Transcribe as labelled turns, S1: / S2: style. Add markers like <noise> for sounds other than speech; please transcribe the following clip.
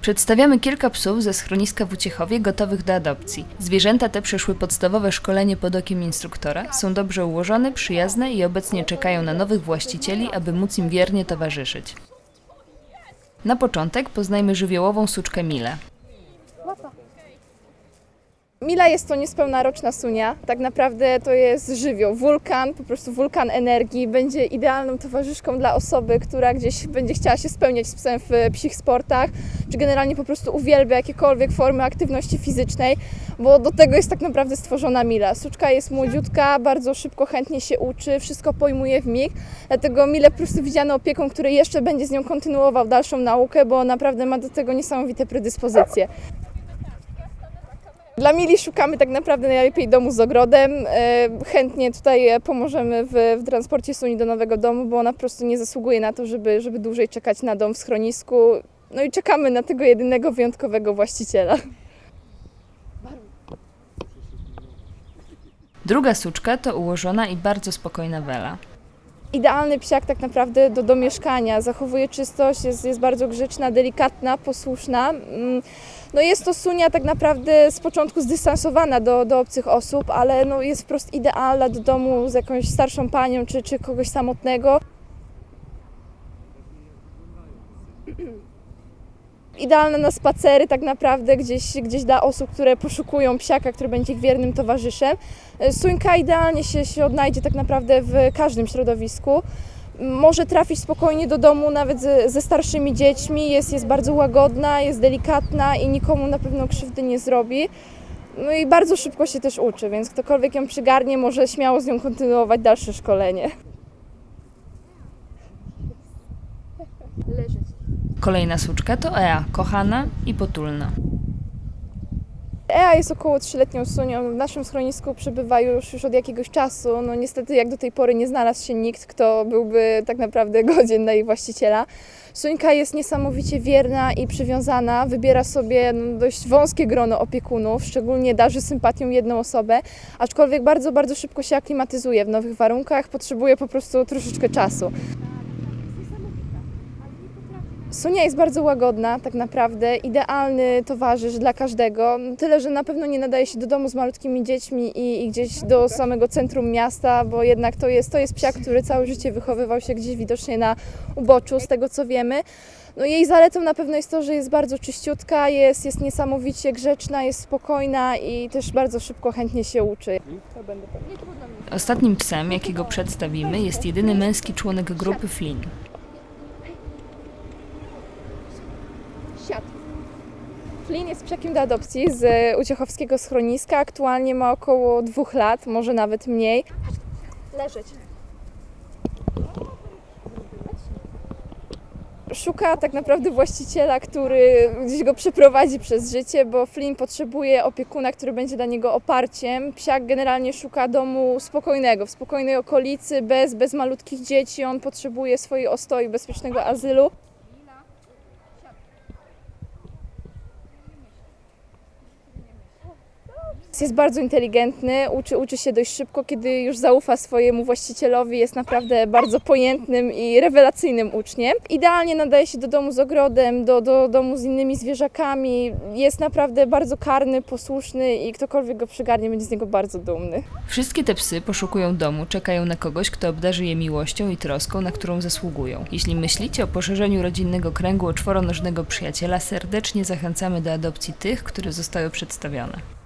S1: Przedstawiamy kilka psów ze schroniska w Uciechowie gotowych do adopcji. Zwierzęta te przeszły podstawowe szkolenie pod okiem instruktora, są dobrze ułożone, przyjazne i obecnie czekają na nowych właścicieli, aby móc im wiernie towarzyszyć. Na początek poznajmy żywiołową suczkę Milę.
S2: Mila jest to niespełna roczna sunia. Tak naprawdę to jest żywioł, wulkan, po prostu wulkan energii. Będzie idealną towarzyszką dla osoby, która gdzieś będzie chciała się spełniać z psem w psich sportach, czy generalnie po prostu uwielbia jakiekolwiek formy aktywności fizycznej, bo do tego jest tak naprawdę stworzona Mila. Suczka jest młodziutka, bardzo szybko, chętnie się uczy, wszystko pojmuje w mig, dlatego Milę po prostu widziano opieką, który jeszcze będzie z nią kontynuował dalszą naukę, bo naprawdę ma do tego niesamowite predyspozycje. Dla Mili szukamy tak naprawdę najlepiej domu z ogrodem. E, Chętnie tutaj e, pomożemy w, w transporcie Suni do nowego domu, bo ona po prostu nie zasługuje na to, żeby, żeby dłużej czekać na dom w schronisku. No i czekamy na tego jedynego wyjątkowego właściciela.
S1: Druga suczka to ułożona i bardzo spokojna Wela.
S2: Idealny psiak tak naprawdę do, do mieszkania. Zachowuje czystość, jest, jest bardzo grzeczna, delikatna, posłuszna. Mm, No jest to sunia tak naprawdę z początku zdystansowana do, do obcych osób, ale no jest wprost idealna do domu z jakąś starszą panią czy, czy kogoś samotnego. Idealna na spacery tak naprawdę gdzieś, gdzieś dla osób, które poszukują psiaka, który będzie ich wiernym towarzyszem. Suńka idealnie się, się odnajdzie tak naprawdę w każdym środowisku. Może trafić spokojnie do domu nawet ze, ze starszymi dziećmi, jest, jest bardzo łagodna, jest delikatna i nikomu na pewno krzywdy nie zrobi. No i bardzo szybko się też uczy, więc ktokolwiek ją przygarnie, może śmiało z nią kontynuować dalsze szkolenie.
S1: Kolejna suczka to Ea, kochana i potulna.
S2: Ea jest około 3-letnią sunią. W naszym schronisku przebywa już, już od jakiegoś czasu. No niestety jak do tej pory nie znalazł się nikt, kto byłby tak naprawdę <laughs> godzien na jej właściciela. Suńka jest niesamowicie wierna i przywiązana. Wybiera sobie no, dość wąskie grono opiekunów, szczególnie darzy sympatią jedną osobę, aczkolwiek bardzo, bardzo szybko się aklimatyzuje w nowych warunkach, potrzebuje po prostu troszeczkę czasu. Sunia jest bardzo łagodna, tak naprawdę, idealny towarzysz dla każdego. Tyle, że na pewno nie nadaje się do domu z malutkimi dziećmi i, i gdzieś do samego centrum miasta, bo jednak to jest, to jest psiak, który całe życie wychowywał się gdzieś widocznie na uboczu, z tego co wiemy. No jej zaletą na pewno jest to, że jest bardzo czyściutka, jest, jest niesamowicie grzeczna, jest spokojna i też bardzo szybko, chętnie się uczy.
S1: Ostatnim psem, jakiego przedstawimy, jest jedyny męski członek grupy Flynn.
S2: Siad. Flynn jest psiakiem do adopcji z uciechowskiego schroniska. Aktualnie ma około dwóch lat, może nawet mniej. Leżeć. Szuka tak naprawdę właściciela, który gdzieś go przeprowadzi przez życie, bo Flynn potrzebuje opiekuna, który będzie dla niego oparciem. Psiak generalnie szuka domu spokojnego, w spokojnej okolicy, bez, bez malutkich dzieci. On potrzebuje swojej ostoi, bezpiecznego azylu. Jest bardzo inteligentny, uczy, uczy się dość szybko, kiedy już zaufa swojemu właścicielowi, jest naprawdę bardzo pojętnym i rewelacyjnym uczniem. Idealnie nadaje się do domu z ogrodem, do, do domu z innymi zwierzakami. Jest naprawdę bardzo karny, posłuszny i ktokolwiek go przygarnie, będzie z niego bardzo dumny.
S1: Wszystkie te psy poszukują domu, czekają na kogoś, kto obdarzy je miłością i troską, na którą zasługują. Jeśli myślicie o poszerzeniu rodzinnego kręgu o czworonożnego przyjaciela, serdecznie zachęcamy do adopcji tych, które zostały przedstawione.